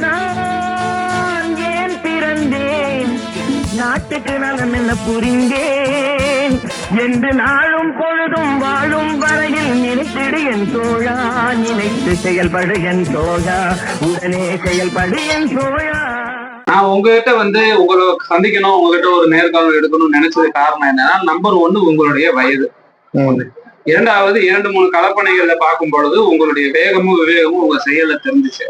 நான் ஏன் பிறந்தேன்? நாட்டுக்கு நலம் என்ன புரிந்தேன்? என்று நாளும் பொழுதும் வாழும் வரையில் நினைத்திடு என் தோழா நினைத்து செயல்படு என் தோழா உடனே செயல்படு என் தோழா. நான் உங்ககிட்ட வந்து உங்களை சந்திக்கணும் உங்ககிட்ட ஒரு நேர்காணல் எடுக்கணும்னு நினைச்சது காரணம் என்னன்னா நம்பர் ஒன்னு உங்களுடைய வயது. இரண்டாவது இரண்டு மூணு கலப்பணிகள்ல பார்க்கும் பொழுது உங்களுடைய வேகமும் விவேகமும் உங்க செயல்ல தெரிஞ்சுச்சு.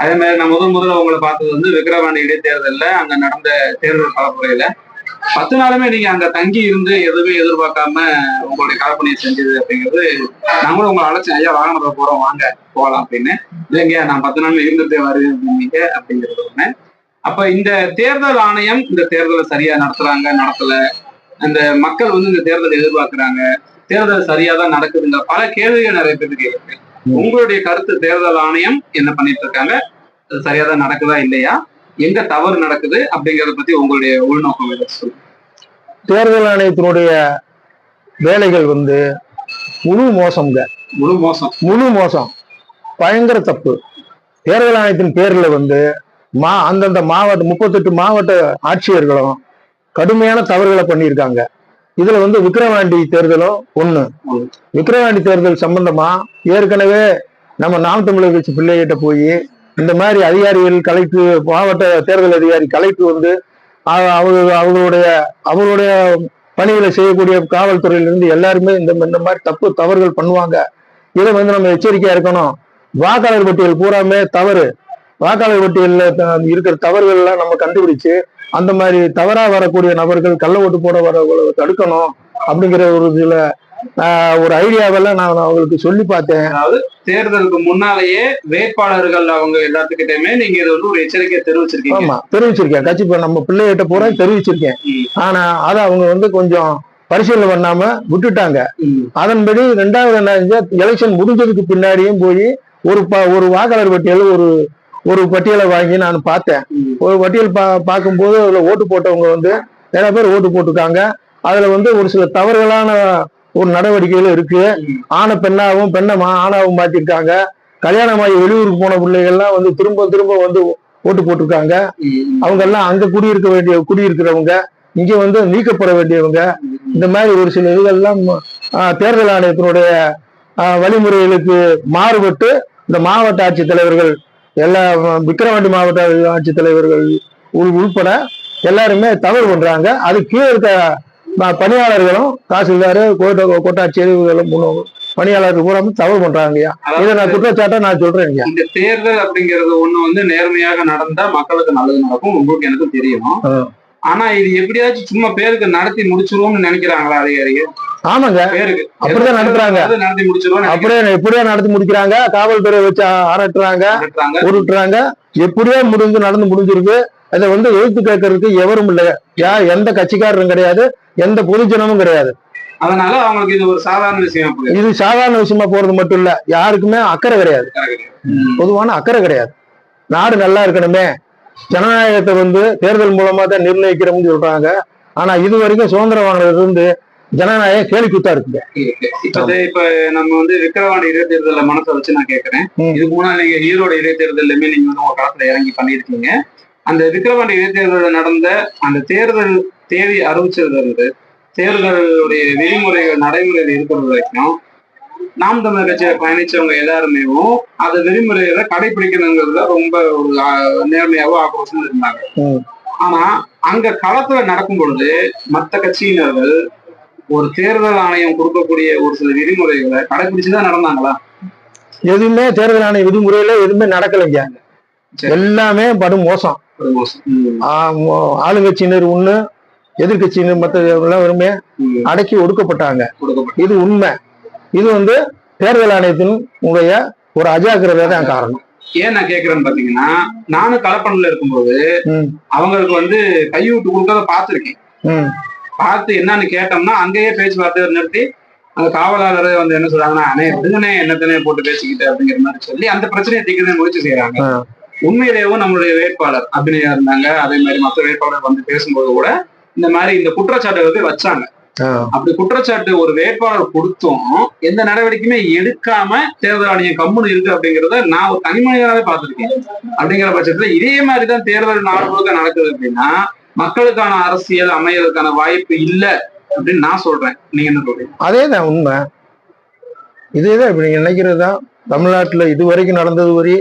அதே மாதிரி நான் முதல் முதல்ல உங்களை பார்த்தது வந்து விக்கிரவாண்டி இடைத்தேர்தல்ல அங்க நடந்த தேர்தல் பரப்புரையில பத்து நாளுமே நீங்க அங்க தங்கி இருந்து எதுவுமே எதிர்பார்க்காம உங்களுடைய கலப்பணியை செஞ்சது அப்படிங்கிறது நாங்களும் உங்களை அழைச்சி ஐயா வாகனத்தை போறோம் வாங்க போகலாம் அப்படின்னு. இல்லைங்க நான் பத்து நாள் இருந்துட்டே வருவேன் அப்படின்னீங்க அப்படிங்கிறது ஒண்ணு. அப்ப இந்த தேர்தல் ஆணையம் இந்த தேர்தலை சரியா நடத்துறாங்க நடத்தல. அந்த மக்கள் வந்து இந்த தேர்தலை எதிர்பார்க்கிறாங்க. தேர்தல் சரியா தான் நடக்குதுங்க. பல கேள்விகள் நிறைய பேருக்கு இருக்கு. உங்களுடைய கருத்து தேர்தல் ஆணையம் என்ன பண்ணிட்டு இருக்காங்க? சரியா தான் நடக்குதா இல்லையா? எங்க தவறு நடக்குது அப்படிங்கறத பத்தி உங்களுடைய உள்நோக்கம் சொல்லுங்க. தேர்தல் ஆணையத்தினுடைய வேலைகள் வந்து முழு மோசம்ங்க. முழு மோசம். முழு மோசம். பயங்கர தப்பு. தேர்தல் ஆணையத்தின் பேர்ல வந்து மா அந்தந்த மாவட்ட முப்பத்தெட்டு மாவட்ட ஆட்சியர்களும் கடுமையான தவறுகளை பண்ணியிருக்காங்க. இதுல வந்து விக்கிரவாண்டி தேர்தலும் ஒண்ணு. விக்கிரவாண்டி தேர்தல் சம்பந்தமா ஏற்கனவே நம்ம நாம் தமிழர் கட்சி பிள்ளைகிட்ட போய் இந்த மாதிரி அதிகாரிகள் கலெக்டர் மாவட்ட தேர்தல் அதிகாரி கலெக்டர் வந்து அவங்க அவங்களுடைய அவங்களுடைய பணிகளை செய்யக்கூடிய காவல்துறையிலிருந்து எல்லாருமே இந்த இந்த மாதிரி தப்பு தவறுகள் பண்ணுவாங்க. இதை வந்து நம்ம எச்சரிக்கையா இருக்கணும். வாக்காளர் பட்டியல் பூராமே தவறு. வாக்காளர் பட்டியலில் த- இருக்கிற தவறுகள் எல்லாம் நம்ம கண்டுபிடிச்சு அந்த மாதிரி தவறா வரக்கூடிய நபர்கள் கள்ள ஓட்டு போட வரவங்களை தடுக்கணும் அப்படிங்கிற ஒரு இதுல ஒரு ஐடியாவெல்லாம் நான் அவங்களுக்கு சொல்லி பார்த்தேன். தேர்தலுக்கு முன்னாலேயே வேட்பாளர்கள் அவங்க எல்லாத்துக்கிட்டயுமே நீங்க இது வந்து ஒரு எச்சரிக்கை தெரிவிச்சிருக்கீங்க. ஆமா தெரிவிச்சிருக்கேன். கட்சி நம்ம பிள்ளைகிட்ட பூரா தெரிவிச்சிருக்கேன். ஆனா அதை அவங்க வந்து கொஞ்சம் பரிசீலனை பண்ணாம விட்டுட்டாங்க. அதன்படி ரெண்டாவது என்ன எலெக்ஷன் முடிஞ்சதுக்கு பின்னாடியும் போய் ஒரு ஒரு வாக்காளர் பட்டியல் ஒரு ஒரு பட்டியலை வாங்கி நான் பார்த்தேன். ஒரு பட்டியல் பா பார்க்கும்போது அதுல ஓட்டு போட்டவங்க வந்து நிறைய பேர் ஓட்டு போட்டிருக்காங்க. அதுல வந்து ஒரு சில தவறுகளான ஒரு நடவடிக்கைகள் இருக்கு. ஆணை பெண்ணாகவும் பெண்ணை மா- ஆணாவும் மாத்திருக்காங்க. கல்யாணமாகி வெளியூருக்கு போன பிள்ளைகள்லாம் வந்து திரும்ப திரும்ப வந்து ஓட்டு போட்டிருக்காங்க. அவங்க எல்லாம் அங்க குடியிருக்க வேண்டிய குடியிருக்கிறவங்க இங்க வந்து நீக்கப்பட வேண்டியவங்க. இந்த மாதிரி ஒரு சில இதுகள்லாம் தேர்தல் ஆணையத்தினுடைய வழிமுறைகளுக்கு மாறுபட்டு இந்த மாவட்ட ஆட்சித்தலைவர்கள் எல்லா விக்கிரவாண்டி மாவட்ட ஆட்சித்தலைவர்கள் உள் உள்பட எல்லாருமே தவறு பண்றாங்க. அது கீழே இருக்க பணியாளர்களும் தாசில்தார் கோட்ட கோட்டாட்சியர் முன்னோங்க பணியாளர்கள் பூரா தவறு பண்றாங்கய்யா இதை நான் குற்றச்சாட்டை நான் சொல்றேன்யா இந்த தேர்தல் அப்படிங்கிறது ஒண்ணு வந்து நேர்மையாக நடந்தா மக்களுக்கு நல்லது நடக்கும். உங்களுக்கு எனக்கு தெரியும். ஆனா இது எப்படியாச்சும் சும்மா பேருக்கு நடத்தி முடிச்சிருவோம்னு நினைக்கிறாங்களா அதிகாரிகள்? ஆமாங்க. பேருக்கு. அப்படிதான் நடத்துறாங்க. அப்படியே எப்படியோ நடத்தி முடிக்கிறாங்க. காவல்துறை வச்சு அரட்டுறாங்க உருட்டுறாங்க. எப்படியோ முடிஞ்சு நடந்து முடிஞ்சிருக்கு. அதை வந்து எழுத்து கேட்கறதுக்கு எவரும் இல்லை யார் எந்த கட்சிக்காரரும் கிடையாது எந்த பொதுஜனமும் கிடையாது. அதனால அவங்களுக்கு இது ஒரு சாதாரண விஷயம் இது சாதாரண விஷயமா போறது மட்டும் இல்ல யாருக்குமே அக்கறை கிடையாது. பொதுவான அக்கறை கிடையாது. நாடு நல்லா இருக்கணுமே. ஜனநாயகத்தை வந்து தேர்தல் மூலமா தான் நிர்ணயிக்கிறோம்னு சொல்றாங்க. ஆனா இது வரைக்கும் சுதந்திரம் வாங்கினதுல இருந்து ஜனநாயகம் கேலி கூத்தா இருக்குங்க இப்ப நம்ம வந்து விக்கிரவாண்டி இடைத்தேர்தல மனசை வச்சு நான் கேட்கறேன் ம். இதுக்கு முன்னாடி நீங்க ஈரோடு இடைத்தேர்தலுமே நீங்க வந்து உங்க களத்துல இறங்கி பண்ணிருக்கீங்க அந்த விக்கிரவாண்டி இடைத்தேர்தலில் நடந்த அந்த தேர்தல் தேதி இருந்து தேர்தலுடைய விதிமுறைகள் நடைமுறையில் இருக்கிறது வரைக்கும் நாம் தமிழர் கட்சியில பயணிச்சவங்க எல்லாருமே அந்த விதிமுறைகளை கடைபிடிக்கணுங்கிறதுல ரொம்ப ஒரு ஆ, நேர்மையாவோ ஆக்ரோஷம் இருந்தாங்க. ஆனா அங்க களத்துல நடக்கும் பொழுது மத்த கட்சியினர்கள் ஒரு தேர்தல் ஆணையம் கொடுக்கக்கூடிய ஒரு சில விதிமுறைகளை கடைபிடிச்சுதான் நடந்தாங்களா எதுவுமே தேர்தல் ஆணைய விதிமுறையில எதுவுமே நடக்கலைங்க. எல்லாமே படும் மோசம். ஆளுங்கட்சியினர் ஒண்ணு எதிர்கட்சியினர் மற்ற எல்லாருமே ம், அடக்கி ஒடுக்கப்பட்டாங்க. இது உண்மை. இது வந்து தேர்தல் ஆணையத்தின் உடைய ஒரு அஜாக்கிரதை தான் காரணம். ஏன் நான் கேக்குறேன்னு பாத்தீங்கன்னா நானும் கலப்பணில இருக்கும்போது அவங்களுக்கு வந்து கையூட்டு கொடுக்கறத பார்த்திருக்கேன். ம், பார்த்து என்னன்னு கேட்டோம்னா அங்கேயே பேச்சுவார்த்தை நிறுத்தி அந்த காவலாளர் வந்து என்ன சொல்றாங்கன்னா அண்ணே விடுங்கண்ணே என்னத்தனே போட்டு பேசிக்கிட்டு அப்படிங்கிற மாதிரி சொல்லி அந்த பிரச்சனையை தீர்க்க முயற்சி செய்யறாங்க. உண்மையிலேயும் நம்மளுடைய வேட்பாளர் அபிநயா இருந்தாங்க. அதே மாதிரி மற்ற வேட்பாளர் வந்து பேசும்போது கூட இந்த மாதிரி இந்த குற்றச்சாட்டை வந்து வச்சாங்க. அப்படி குற்றச்சாட்டு ஒரு வேட்பாளர் கொடுத்தும். எந்த நடவடிக்கையுமே எடுக்காம தேர்தல் ஆணையம் கம்முன்னு இருக்கு அப்படிங்கறத நான் ஒரு தனி மனிதனாவே பார்த்திருக்கேன். அப்படிங்கிற பட்சத்துல இதே மாதிரிதான் தேர்தல் நாடு முழுக்க நடக்குது அப்படின்னா மக்களுக்கான அரசியல் அமையறதுக்கான வாய்ப்பு இல்ல அப்படின்னு நான் சொல்றேன். நீங்க என்ன சொல்றீங்க? அதே தான் உண்மை இதேதான் இப்ப நீங்க நினைக்கிறது? தான் தமிழ்நாட்டுல இது வரைக்கும் நடந்தது வரை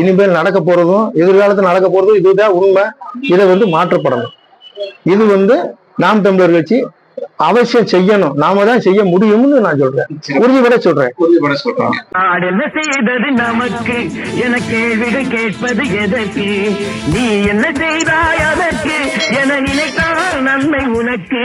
இனிமேல் நடக்க போறதும் எதிர்காலத்தில் நடக்க போறதும் இதுதான் உண்மை. இதை வந்து மாற்றப்படணும். இது வந்து நாம் தமிழர் கட்சி அவசியம் செய்யணும். நாம தான் செய்ய முடியும்னு நான் சொல்றேன். உறுதிபட சொல்றேன். என்ன செய்தது நமக்கு என கேள்விகள் கேட்பது எதற்கு? நீ என்ன செய்தாய் அதற்கு? என நினைத்தால் நன்மை உனக்கு.